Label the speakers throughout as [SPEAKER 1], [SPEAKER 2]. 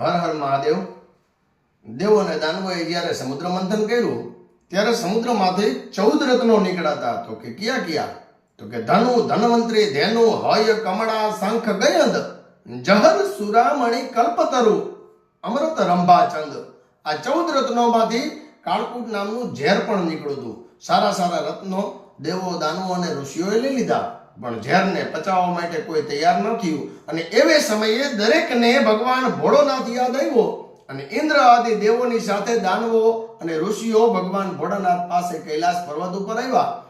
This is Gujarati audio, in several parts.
[SPEAKER 1] હર હર મહાદેવ. દેવો અને દાનવોએ જ્યારે સમુદ્ર મંથન કર્યું, ત્યારે સમુદ્રમાંથી ચૌદ રત્નો નીકળાતા. તો કે કયા કયા? તો કે ધનુ, ધનવંતરી, ધેનુ, હય, કમળા, શંખ, ગયંદ, જહર, સુરામણી, કલ્પતરુ, અમૃત, રંભાચંદ. આ ચૌદ રત્નોમાંથી કાળકૂટ નામનું ઝેર પણ નીકળ્યું હતું. સારા સારા રત્નો દેવો, દાનવો અને ઋષિઓએ લઈ લીધા. પણ ઝેરને પચાવવા માટે કોઈ તૈયાર ન થયું. અને એવે સમયે દરેકને ભગવાન ભોળોનાથ યાદ આવ્યો. અને ઇન્દ્ર આદિ દેવોની સાથે દાનવો અને ઋષિઓ ભગવાન ભોળાનાથ પાસે કૈલાસ પર્વત ઉપર આવ્યા.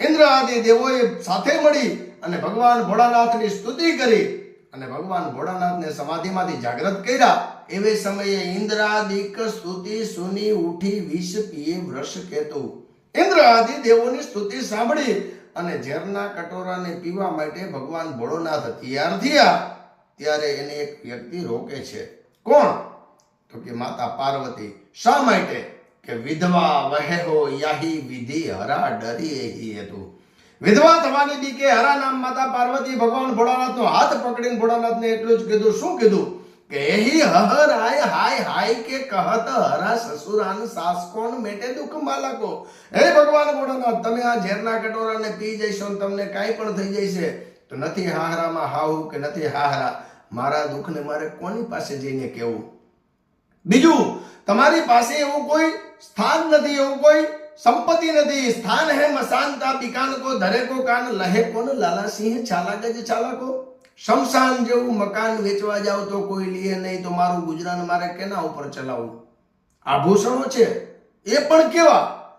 [SPEAKER 1] ઇન્દ્ર આદિ દેવોએ સાથે મળી અને ભગવાન ભોળાનાથની સ્તુતિ કરી અને ભગવાન ભોળાનાથને સમાધિમાંથી જાગૃત કર્યા. એવે સમયે ઇન્દ્રાદિક સ્તુતિ સુની ઉઠી વિષ પીએ વૃષ કેતુ ઇન્દ્ર આદિ દેવોની સ્તુતિ સાંભળી અને ઝેરના કટોરાને પીવા માટે ભગવાન ભોળોનાથ તૈયાર થયા, ત્યારે એને એક વ્યક્તિ રોકે છે. કોણ? તો કે માતા પાર્વતી, શા માટે? કે વિધવા વહેહો યાહી વિધિ હરા ડરી એહી હતું. વિધવા થવાની બીકે હરા નામ માતા પાર્વતી ભગવાન ભોળાનાથનો હાથ પકડીને ભોળાનાથને એટલું જ કીધું. શું કીધું? કે એહી હહર આય, હાય હાય કે કહત હરા સસુરાન સાસ કોણ મેટે દુઃખ માલકો. હે ભગવાન ભોળાનાથ તમે આ ઝેરના કટોરાને પી જઈશો ને તમને કાંઈ પણ થઈ જશે તો નથી હાહરામાં હાહુ કે નથી હાહરા? મારા દુઃખને મારે કોની પાસે જઈને કહેવું બીજું, તમારી પાસે એવું કોઈ સ્થાન નથી, એવું કોઈ સંપત્તિ નથી. સ્થાન હે મસાનતા પિકાન કો, ધરે કો, કાન લહે કોન, લાલા સિંહ જ ગજ, છાલા કો. શમશાન જેવું મકાન વેચવા જાવ તો કોઈ લે નહીં, તો મારું ગુજરાન મારે કેના ઉપર ચલાવવું? આભૂષણો છે. એ પણ કેવા?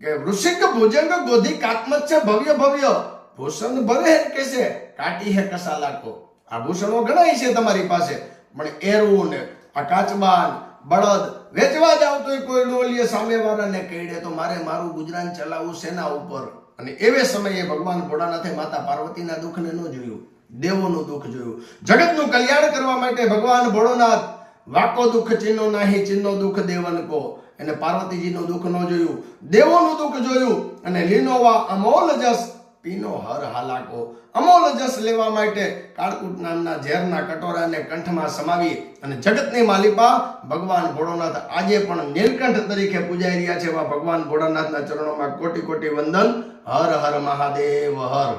[SPEAKER 1] કે વૃષિક ભુજંગ ગોધી કાત્મત છે ભવ્ય ભવ્ય. ભૂષણ ભરે કે છે, કાટી હે કસા લાખો. આભૂષણો ઘણા છે તમારી પાસે. પણ એરવું ને આ કાચબાન બળદ, વેચવા જાવ તો કોઈ ડોલીએ સામેવાળાને કહીડે તો મારે મારું ગુજરાન ચલાવવું શેના ઉપર. અને એવે સમયે ભગવાન ભોળાનાથે માતા પાર્વતીના દુઃખને ન જોયું, દેવોનું દુઃખ જોયું. જગતનું કલ્યાણ કરવા માટે ભગવાન ભોળોનાથ વાકો દુઃખ ચિહ્નો નાહી ચિહ્નો દુઃખ દેવન કો. એને પાર્વતીજીનું દુઃખ ન જોયું, દેવોનું દુઃખ જોયું અને લીનોવા અમોલ જસ પીનો હર હાલાકો. અમોલ જસ લેવા માટે કાળકૂટ નામના ઝેરના કટોરાને કંઠમાં સમાવી અને જગતની માલિપા ભગવાન ભોળોનાથ આજે પણ નીલકંઠ તરીકે પૂજાઈ રહ્યા છે એવા ભગવાન ભોળાનાથના ચરણોમાં કોટી કોટી વંદન. હર હર મહાદેવ, હર.